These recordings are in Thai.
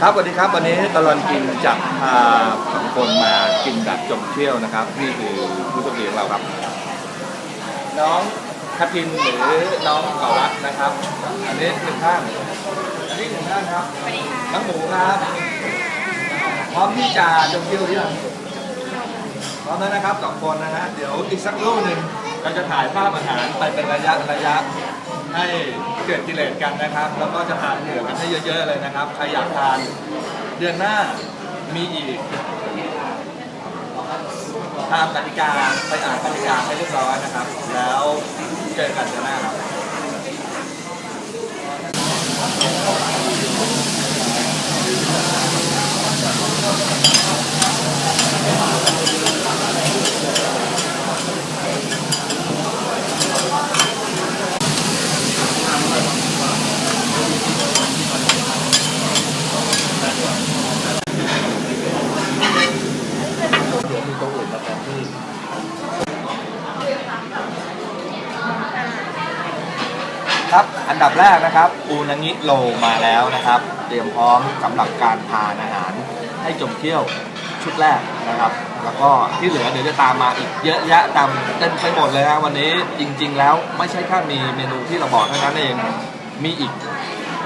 ครับสวัสดีครับวันนี้ตลอดกินจะพาสองคนมากินแบบจมเที่ยวนะครับ นี่คือผู้โชคดีของเราครับ น้องทัพทินหรือน้องเกาลัดนะครับ อันนี้หนึ่งท่านอันนี้หนึ่งท่านครับน้องหมูครับ พร้อมที่จะจมเที่ยวหรือยังพร้อมแล้วนะครับสองคนนะฮะเดี๋ยวอีกสักครู่หนึ่งเราจะถ่ายภาพอาหารไปเป็นระยะระยะให้ เกิดกิเลสกันนะครับ แล้วก็จะทานเหลือกันให้เยอะๆเลยนะครับ ใครอยากทานเดือนหน้ามีอีกตามกติกาไปอ่านกติกาให้เรียบร้อยนะครับ แล้วเจอกันเดือนหน้าครับ ครับอันดับแรกนะครับอูนางิโลมาแล้วนะครับ เตรียมพร้อมสำหรับการทานอาหารให้จมเที่ยวชุดแรกนะครับ แล้วก็ที่เหลือเดี๋ยวจะตามมาอีกเยอะแยะตามเต็มไปหมดเลยนะวันนี้จริง ๆ แล้วไม่ใช่แค่มีเมนูที่เราบอกเท่านั้นเองมีอีก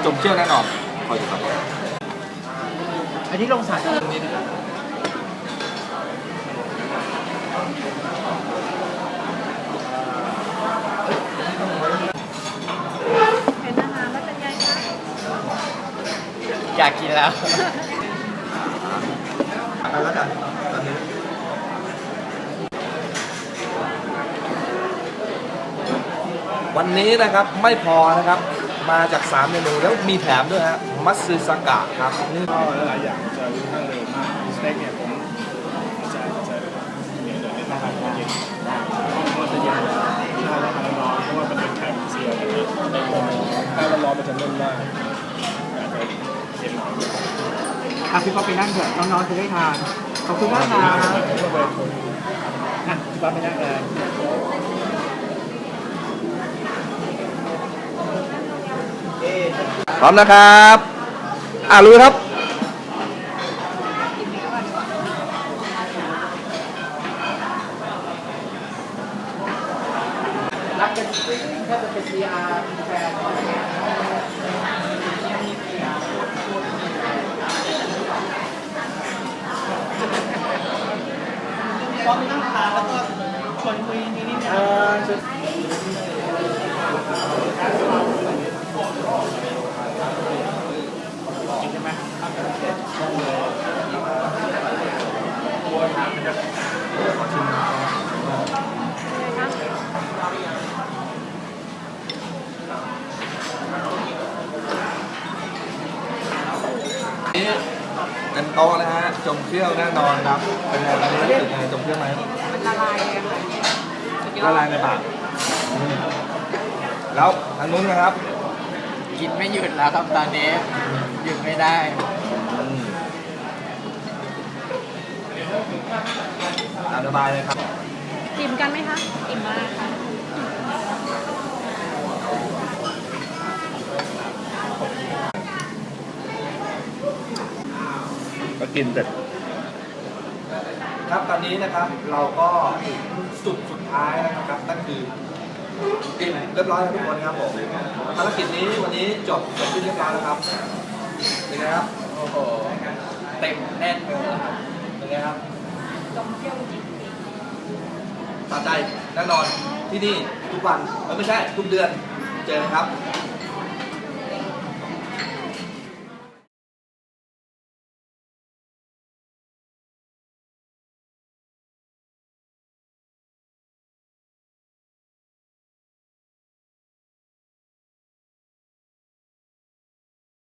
จมเที่ยวแน่นอนคอยดูครับอันนี้ลงสาย เห็นอาหารแล้วเป็นไงคะอยากกินแล้ว ไปแล้วกันตอนนี้วันนี้นะครับไม่พอนะครับ มาจาก 3 เมนูแล้วมีแถมด้วยฮะมัตสึสกะครับนี่ ก็หลายๆอย่างจะค่อนข้างเร็วมากสเต็กเนี่ยผม ร้อนเพราะว่ามันเป็นไข่มันเสียกันนะถ้าร้อนๆมันจะนุ่มมากอาพี่อไปนั่งเถอะน้องๆจะได้ทาน ขอบคุณมากครับก็ไปนอะพี่ป๊อไปนั่งเลยพร้อมนะครับ อ่ารู้ครับ รักกันถ้าจะเป็น PR แฟนป๊อปนั่งทานแล้วก็ชวนคุยนิดๆเออชวนใช่ไหมนี่ เต็มโต๊ะนะฮะจมเที่ยวแน่นอนครับ เป็นไงตอนนี้รู้สึกยังไงจมเที่ยวไหมมันละลายเลยค่ะสุดยอละดลายในปากอืมแล้วทางนู้นนะครับกินไม่หยุดแล้วครับตอนนี้ หยุดไม่ได้ อืมตามสบายเลยครับ อิ่มกันไหมคะ อิ่มมากค่ะ กินเสร็จครับตอนนี้นะครับเราก็สุดสุดท้ายนะครับนั่นคือกินเรียบร้อยแล้วทุกคนครับผมภารกิจนี้วันนี้จบจบที่เรียบร้อยแล้วครับเป็นไงครับโอ้โหเต็มแน่นเลยครับเป็นไงครับตามใจแน่นอนที่นี่ทุกวันไม่ใช่ทุกเดือนเจอครับ